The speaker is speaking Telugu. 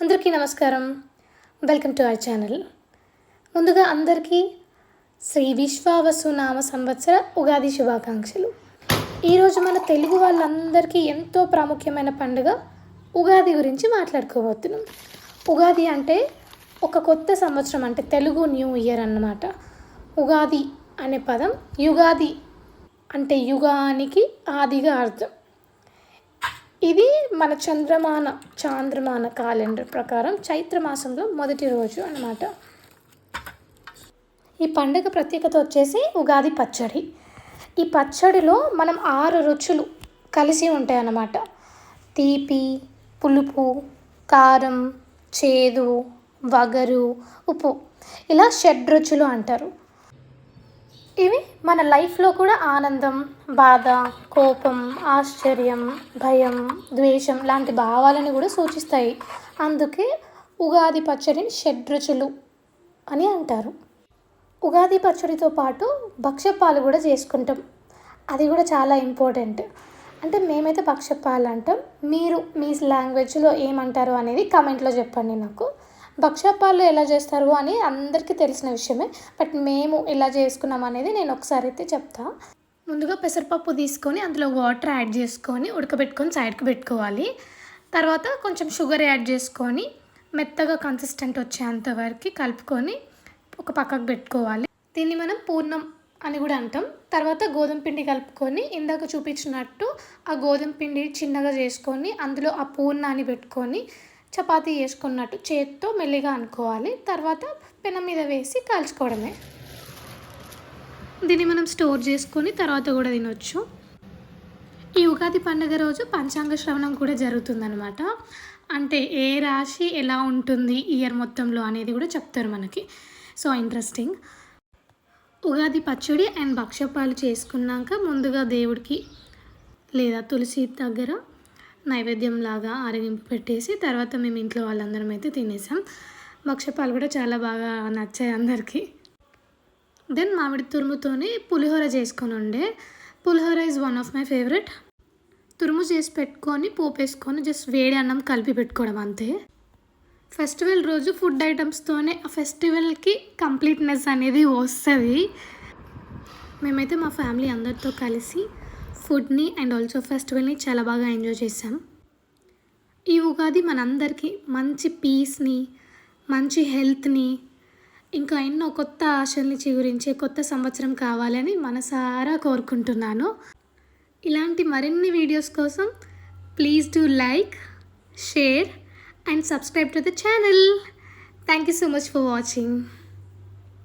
అందరికీ నమస్కారం. Welcome to our channel. ముందుగా అందరికీ శ్రీ విశ్వావసు నామ సంవత్సర ఉగాది శుభాకాంక్షలు. ఈరోజు మన తెలుగు వాళ్ళందరికీ ఎంతో ప్రాముఖ్యమైన పండుగ ఉగాది గురించి మాట్లాడుకోబోతున్నాం. ఉగాది అంటే ఒక కొత్త సంవత్సరం అంటే తెలుగు న్యూ ఇయర్ అన్నమాట. ఉగాది అనే పదం యుగాది అంటే యుగానికి ఆదిగా అర్థం. ఇది మన చంద్రమాన చాంద్రమాన క్యాలెండర్ ప్రకారం చైత్ర మాసంలో మొదటి రోజు అన్నమాట. ఈ పండుగ ప్రత్యేకత వచ్చేసి ఉగాది పచ్చడి. ఈ పచ్చడిలో మనం ఆరు రుచులు కలిసి ఉంటాయి అన్నమాట. తీపి పులుపు కారం చేదు వగరు ఉప్పు. ఇలా షడ్రుచులు అంటారు. ఇవి మన లైఫ్లో కూడా ఆనందం బాధ కోపం ఆశ్చర్యం భయం ద్వేషం లాంటి భావాలను కూడా సూచిస్తాయి. అందుకే ఉగాది పచ్చడిని షడ్రుచులు అని అంటారు. ఉగాది పచ్చడితో పాటు భక్ష్యపాలు కూడా చేసుకుంటాం. అది కూడా చాలా ఇంపార్టెంట్. అంటే మేమైతే పక్షపాలు అంటాం. మీరు మీ లాంగ్వేజ్లో ఏమంటారు అనేది కమెంట్లో చెప్పండి నాకు. భక్షపాలు ఎలా చేస్తారు అని అందరికీ తెలిసిన విషయమే. బట్ మేము ఎలా చేసుకున్నాం అనేది నేను ఒకసారి అయితే చెప్తా. ముందుగా పెసరపప్పు తీసుకొని అందులో వాటర్ యాడ్ చేసుకొని ఉడకబెట్టుకొని సైడ్కి పెట్టుకోవాలి. తర్వాత కొంచెం షుగర్ యాడ్ చేసుకొని మెత్తగా కన్సిస్టెంట్ వచ్చేంత వరకు కలుపుకొని ఒక పక్కకు పెట్టుకోవాలి. దీన్ని మనం పూర్ణం అని కూడా అంటాం. తర్వాత గోధుమ పిండి కలుపుకొని ఇందాక చూపించినట్టు ఆ గోధుమ పిండి చిన్నగా చేసుకొని అందులో ఆ పూర్ణాన్ని పెట్టుకొని చపాతీ చేసుకున్నట్టు చేత్తో మెల్లిగా అనుకోవాలి. తర్వాత పెనం మీద వేసి కాల్చుకోవడమే. దీన్ని మనం స్టోర్ చేసుకొని తర్వాత కూడా తినొచ్చు. ఈ ఉగాది పండుగ రోజు పంచాంగ శ్రవణం కూడా జరుగుతుందనమాట అంటే ఏ రాశి ఎలా ఉంటుంది ఇయర్ మొత్తంలో అనేది కూడా చెప్తారు మనకి. So interesting. ఉగాది పచ్చడి అండ్ భక్షపాలు చేసుకున్నాక ముందుగా దేవుడికి లేదా తులసి దగ్గర నైవేద్యం లాగా ఆరగింపు పెట్టేసి తర్వాత మేము ఇంట్లో వాళ్ళందరం అయితే తినేసాం. భక్షపాలు కూడా చాలా బాగా నచ్చాయి అందరికీ. దెన్ మామిడి తురుముతోనే పులిహోర చేసుకొని ఉండే. Pulihora is one of my favourite తురుము చేసి పెట్టుకొని పోపు వేసుకొని జస్ట్ వేడి అన్నం కలిపి పెట్టుకోవడం అంతే. ఫెస్టివల్ రోజు ఫుడ్ ఐటమ్స్తోనే ఆ ఫెస్టివల్కి కంప్లీట్నెస్ అనేది వస్తుంది. మేమైతే మా ఫ్యామిలీ అందరితో కలిసి ఫుడ్ని అండ్ ఆల్సో ఫెస్టివల్ని చాలా బాగా ఎంజాయ్ చేసాం ఈ ఉగాది మనందరికీ మంచి పీస్ని మంచి హెల్త్ని ఇంకా ఎన్నో కొత్త ఆశల్ని చిగురించే కొత్త సంవత్సరం కావాలని మనసారా కోరుకుంటున్నాను. ఇలాంటి మరిన్ని వీడియోస్ కోసం please do like share and subscribe to the channel. Thank you so much for watching.